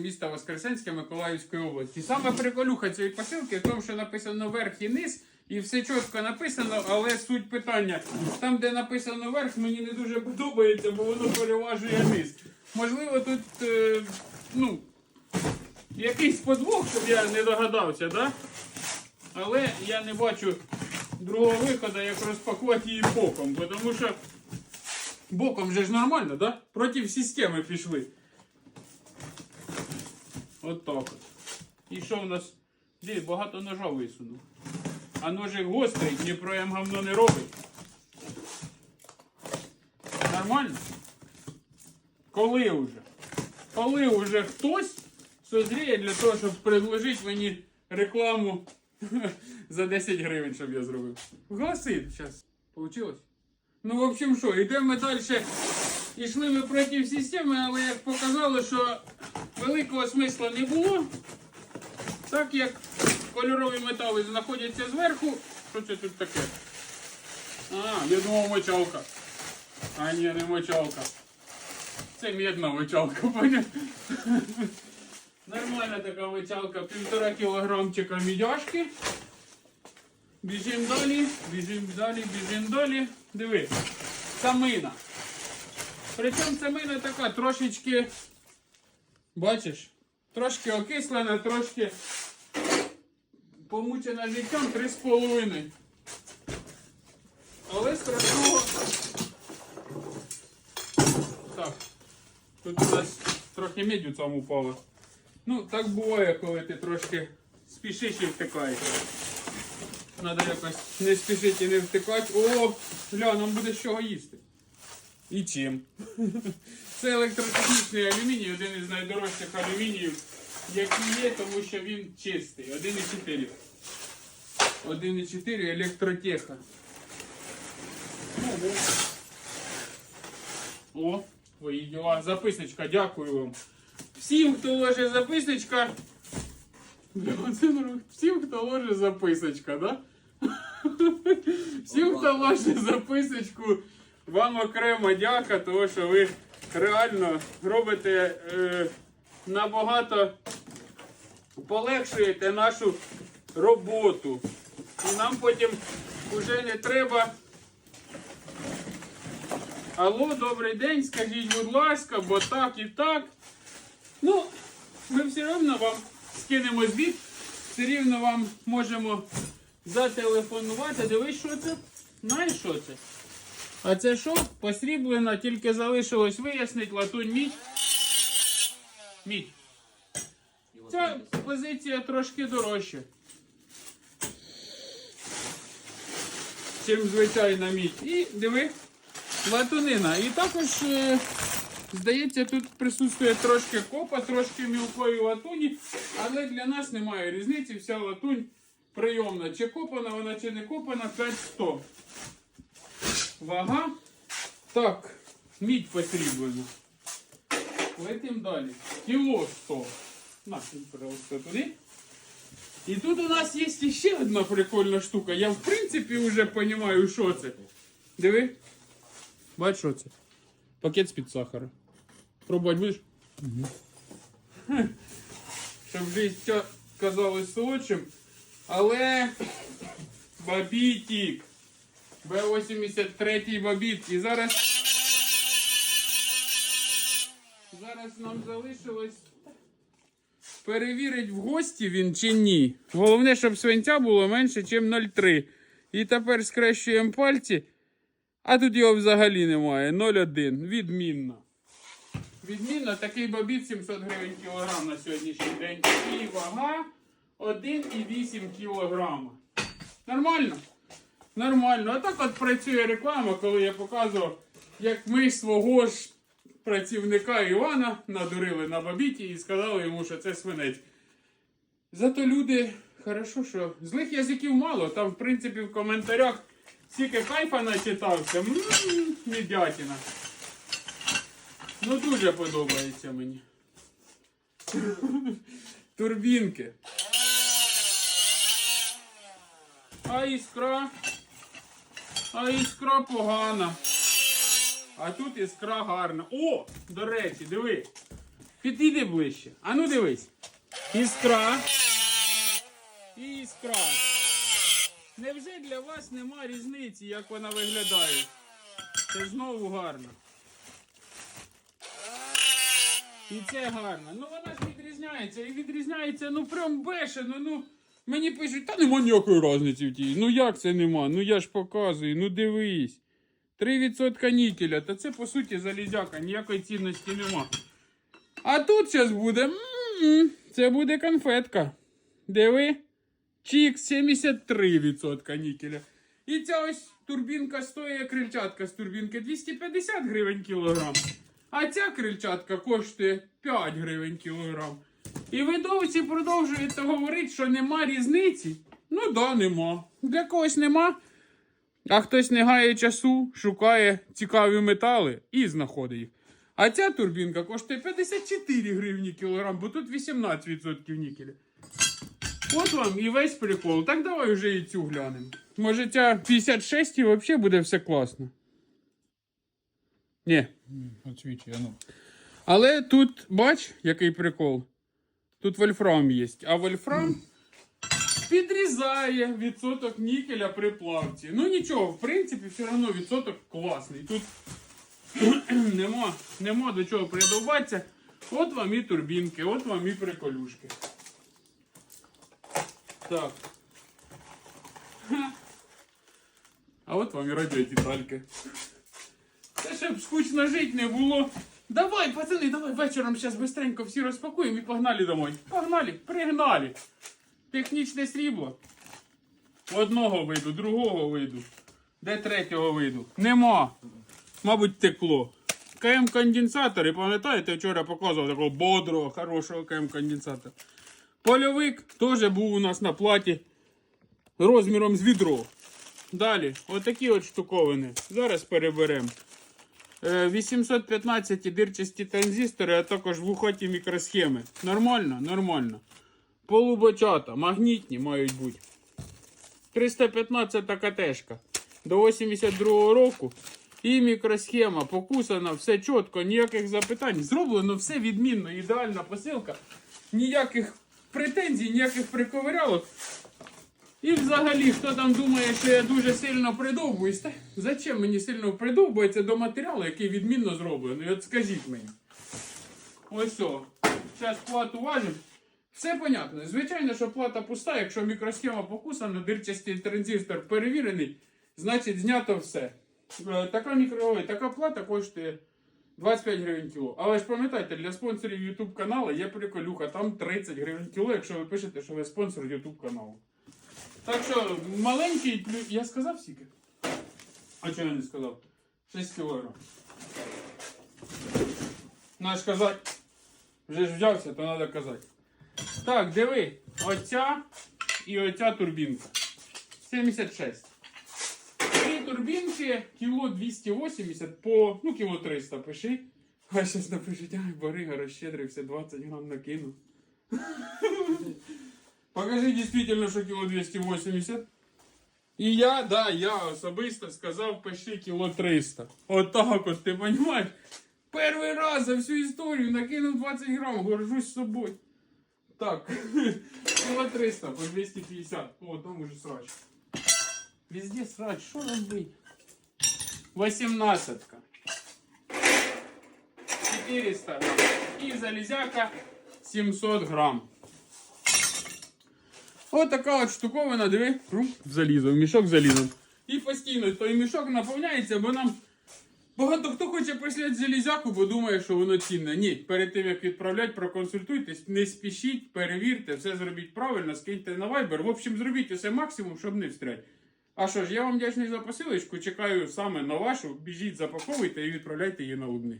міста Воскресенське Миколаївської області. Саме приколюха цієї посилки в тому, що написано верх і низ, і все чітко написано, але суть питання. Там, де написано верх, мені не дуже подобається, бо воно переважує низ. Можливо, тут е, ну, якийсь подвох, щоб я не догадався, да? але я не бачу другого виходу, як розпакувати її боком, тому що боком же ж нормально, да? Проти системи пішли. От так от. І що в нас? Де багато ножа висунув. А ножик гострий, Дніпро М говно не робить. Нормально? Коли вже? Коли вже хтось созріє для того, щоб предложити мені рекламу за 10 гривень, щоб я зробив. Голоси зараз. Получилось? Ну, в общем, що, йдемо далі. Ішли ми проти системи, але як показало, що великого смисла не було. Так як кольорові метали знаходяться зверху. Що це тут таке? А, я думав мочалка. А ні, не мочалка. Це медна мочалка, поняв? Нормальна така мочалка, півтора кілограмчика мідяшки. Біжимо далі, біжимо далі, біжимо далі. Диви, самина. Причому самина така трошечки, бачиш, трошки окислена, трошки помучена життям 3,5. Але страшного. Так, тут у нас трохи медь у цьому упало. Ну, так буває, коли ти трошки спішиш і втикаєш. Надо якось не спішити і не втикати. О, гля, нам буде з чого їсти. І чим? Це електротехнічний алюміній, один із найдорожчих алюмініїв, який є, тому що він чистий. 1,4. 1,4 електротеха. О, твої діла. Записочка, дякую вам. Всім, хто ложить записочка. Бля, це норм- Всім, хто ложить записочка, да? Всім, хто ложить записочку, Вам окрема дяка, тому що ви реально робите е, набагато полегшуєте нашу роботу. І нам потім вже не треба. Алло, добрий день, скажіть, будь ласка, бо так і так. Ну, ми все одно вам скинемо звіт, все рівно вам можемо зателефонувати. Дивись, що це? Знаєш, що це? А це що? Посріблено, тільки залишилось вияснити латунь мідь. Мідь. Ця позиція трошки дорожча. Чим звичайна мідь. І диви, латунина. І також, е, здається, тут присутствує трошки копа, трошки мілкої латуні, але для нас немає різниці. Вся латунь прийомна. Чи копана вона, чи не копана, 5100. Вага. Так, мідь посріблена. Летим далі. Кіло 100. На, пожалуйста, туди. І тут у нас є ще одна прикольна штука. Я в принципі вже розумію, що це. Диви. Бач, що це? Пакет з-під сахара. Пробувати будеш? Угу. Щоб життя казалось солодшим. Але бабітік. Б-83 бабіт. І зараз. Зараз нам залишилось перевірити в гості він чи ні. Головне, щоб свинця було менше, ніж 0,3. І тепер скрещуємо пальці. А тут його взагалі немає. 0,1. Відмінно. Відмінно, такий бабіт 700 гривень кілограм на сьогоднішній день. І вага 1,8 кілограма. Нормально? Нормально. А так от працює реклама, коли я показував, як ми свого ж працівника Івана надурили на бабіті і сказали йому, що це свинець. Зато люди, хорошо, що злих язиків мало. Там, в принципі, в коментарях стільки кайфа начитався. Ммм, медятина. Ну, дуже подобається мені. Турбінки. А іскра. А іскра погана. А тут іскра гарна. О, до речі, диви. Підійди ближче. А ну дивись. Іскра. Іскра. Невже для вас нема різниці, як вона виглядає? Це знову гарно. І це гарно. Ну вона ж відрізняється. І відрізняється, ну прям бешено. Ну мені пишуть, та нема ніякої різниці в тій. Ну як це нема? Ну я ж показую, ну дивись. 3% нікеля, та це по суті залізяка, ніякої цінності нема. А тут зараз буде. м-м, Це буде конфетка. Диви. Чік 73% нікеля. І ця ось турбінка стоїть крильчатка з турбінки 250 гривень кілограм. А ця крильчатка коштує 5 гривень кілограм. І ви досі продовжуєте говорити, що нема різниці. Ну да, нема. Для когось нема. А хтось не гає часу, шукає цікаві метали і знаходить їх. А ця турбінка коштує 54 гривні кілограм, бо тут 18% нікеля. От вам і весь прикол. Так давай вже і цю глянемо. Може ця 56 і взагалі буде все класно. Ні. Отсвічує, ну. Але тут, бач, який прикол. Тут вольфрам є. А вольфрам підрізає відсоток нікеля при плавці. Ну нічого, в принципі, все одно відсоток класний. Тут нема, нема до чого придовбатися. От вам і турбінки, от вам і приколюшки. Так. А от вам і радіодетальки. Та щоб скучно жити не було. Давай, пацани, давай вечором зараз быстренько всі розпакуємо і погнали домой. Погнали, пригнали. Технічне срібло. Одного виду, другого виду. Де третього виду? Нема. Мабуть, текло. КМ-конденсатори, пам'ятаєте, вчора показував такого бодрого, хорошого КМ-конденсатора. Польовик теж був у нас на платі розміром з відро. Далі, отакі от штуковини. Зараз переберемо. Е, 815 дирчасті транзистори, а також вухаті мікросхеми. Нормально? Нормально. Полубочата, магнітні мають бути. 315 КТшка. До 82 року. І мікросхема покусана, все чітко, ніяких запитань. Зроблено все відмінно, ідеальна посилка. Ніяких претензій, ніяких приковирялок. І взагалі, хто там думає, що я дуже сильно придовбуюсь, та зачем мені сильно придовбується до матеріалу, який відмінно зроблений? От скажіть мені. Ось о. Зараз плату важимо. Все понятно. Звичайно, що плата пуста, якщо мікросхема покусана, дирчастий транзистор перевірений, значить знято все. Е, Така мікро... така плата коштує 25 гривень кіло. Але ж пам'ятайте, для спонсорів YouTube каналу є приколюха, там 30 гривень кіло, якщо ви пишете, що ви спонсор YouTube каналу. Так що маленький плю- Я сказав скільки? А чого я не сказав? 6 кілограм. Наш казати. Вже ж взявся, то треба казати. Так, диви. Оця і оця турбінка. 76. Три турбінки, кіло 280 по, ну, кіло 300 пиши. А зараз напишуть, ай, Барига розщедрився, 20 грам накинув. Покажи дійсно, що кіло 280. І я, да, я особисто сказав, пиши кіло 300. Отак от, ти розумієш? Перший раз за всю історію накинув 20 грам, горжусь собою. Так, кіло 300 по 250. О, там уже срач. Везде срач, що робити? 18. 400 грам. І залізяка 700 грам. Ось така от штуковина, диви, в залізо, в мішок залізом. І постійно той мішок наповняється, бо нам багато хто хоче прислати залізяку, бо думає, що воно цінне. Ні, перед тим як відправляти, проконсультуйтесь, не спішіть, перевірте, все зробіть правильно, скиньте на Viber. В общем, зробіть усе максимум, щоб не встрять. А що ж, я вам вдячний за посилочку, чекаю саме на вашу. Біжіть, запаковуйте і відправляйте її на Лубни.